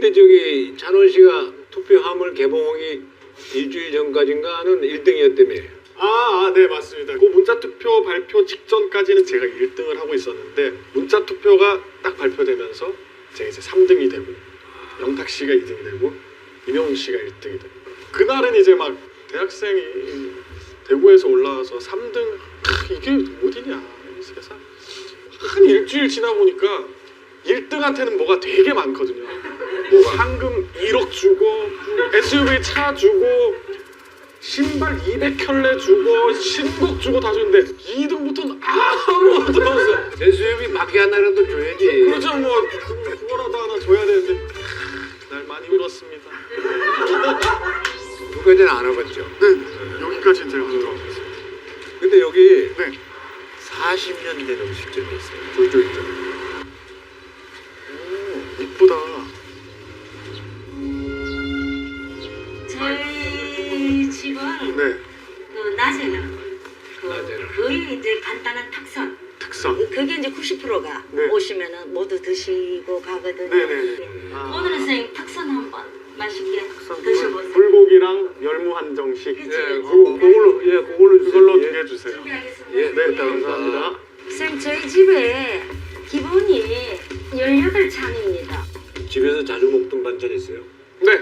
근데 저기 찬원 씨가 투표함을 개봉하기 일주일 전까지인가는 1등이었다며. 아, 아, 네 맞습니다. 그 문자 투표 발표 직전까지는 제가 1등을 하고 있었는데 문자 투표가 딱 발표되면서 제가 이제 3등이 되고 영탁 씨가 2등이 되고 임영웅 씨가 1등이 되고 그날은 이제 막 대학생이 대구에서 올라와서 3등 크, 이게 어디냐 이 세상 한 일주일 지나 보니까 1등한테는 뭐가 되게 많거든요. 뭐 상금 1억 주고 SUV 차 주고 신발 200켤레 주고 신곡 주고 다 주는데 2등부터는 아무것도 없어요. 대수협이 밖에 하나라도 줘야지. 그렇죠 뭐 그, 그거라도 하나 줘야 되는데 날 많이 울었습니다. 그까지는 안 와봤죠. 네 여기까지는 제가 들어왔어요. 근데 여기 네 40년 된 음식점이 있어요. 저쪽 있죠. 네 그 낮에는 그 낮에는. 거의 이제 간단한 탁선 특선. 그게 이제 90%가 네. 오시면은 모두 드시고 가거든요. 네네네. 네. 아. 오늘은 선생님 탁선 한번 맛있게 드셔보세요. 불고기랑 열무 한정식. 그치? 예, 그, 그걸로 예, 그걸로 그걸로 주세요. 두개 주세요. 준비하겠습니다. 예, 네 감사합니다. 선생님 저희 집에 기본이 18찬입니다. 집에서 자주 먹던 반찬 있어요? 네,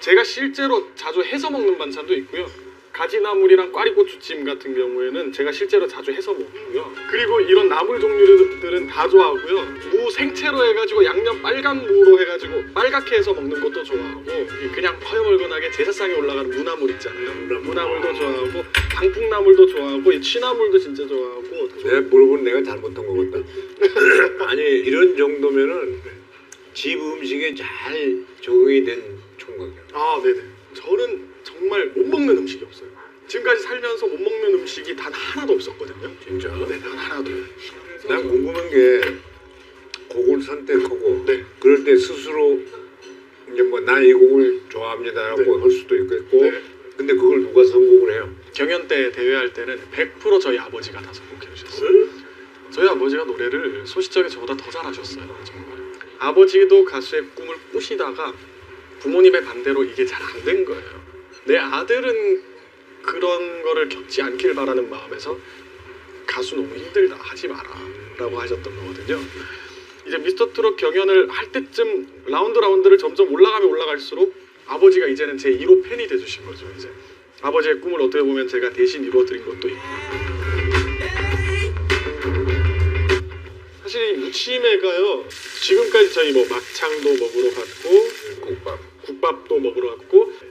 제가 실제로 자주 해서 먹는 반찬도 있고요. 가지나물이랑 꽈리고추찜 같은 경우에는 제가 실제로 자주 해서 먹고요. 그리고 이런 나물 종류들은 다 좋아하고요. 무 생채로 해가지고 양념 빨간 무로 해가지고 빨갛게 해서 먹는 것도 좋아하고 그냥 허여멀건하게 제사상에 올라가는 무나물 있잖아요. 무나물도 좋아하고 방풍나물도 좋아하고 이 취나물도 진짜 좋아하고 내가 물어본 내가 잘못한 것 같다. 아니 이런 정도면은 집 음식에 잘 적응이 된 총각이야. 아, 네네. 저는 정말 못 먹는 음식이 없어요. 지금까지 살면서 못 먹는 음식이 단 하나도 없었거든요. 진짜. 네, 단 하나도. 난 궁금한 게 곡을 선택하고 네. 그럴 때 스스로 이제 뭐난이 곡을 좋아합니다라고 네. 할 수도 있겠고 네. 근데 그걸 누가 선곡을 해요? 경연 때 대회할 때는 100% 저희 아버지가 다 선곡해 주셨어요. 저희 아버지가 노래를 소시적에 저보다 더 잘하셨어요. 정말. 아버지도 가수의 꿈을 꾸시다가 부모님의 반대로 이게 잘 안 된 거예요. 내 아들은 그런 거를 겪지 않길 바라는 마음에서 가수 너무 힘들다 하지 마라라고 하셨던 거거든요. 이제 미스터 트롯 경연을 할 때쯤 라운드 라운드를 점점 올라가면 올라갈수록 아버지가 이제는 제 1호 팬이 돼주신 거죠. 이제 아버지의 꿈을 어떻게 보면 제가 대신 이루어드린 것도 있고. 사실 이 무침에가요 지금까지 저희 뭐 막창도 먹으러 갔고 국밥. 국밥도 먹으러 갔고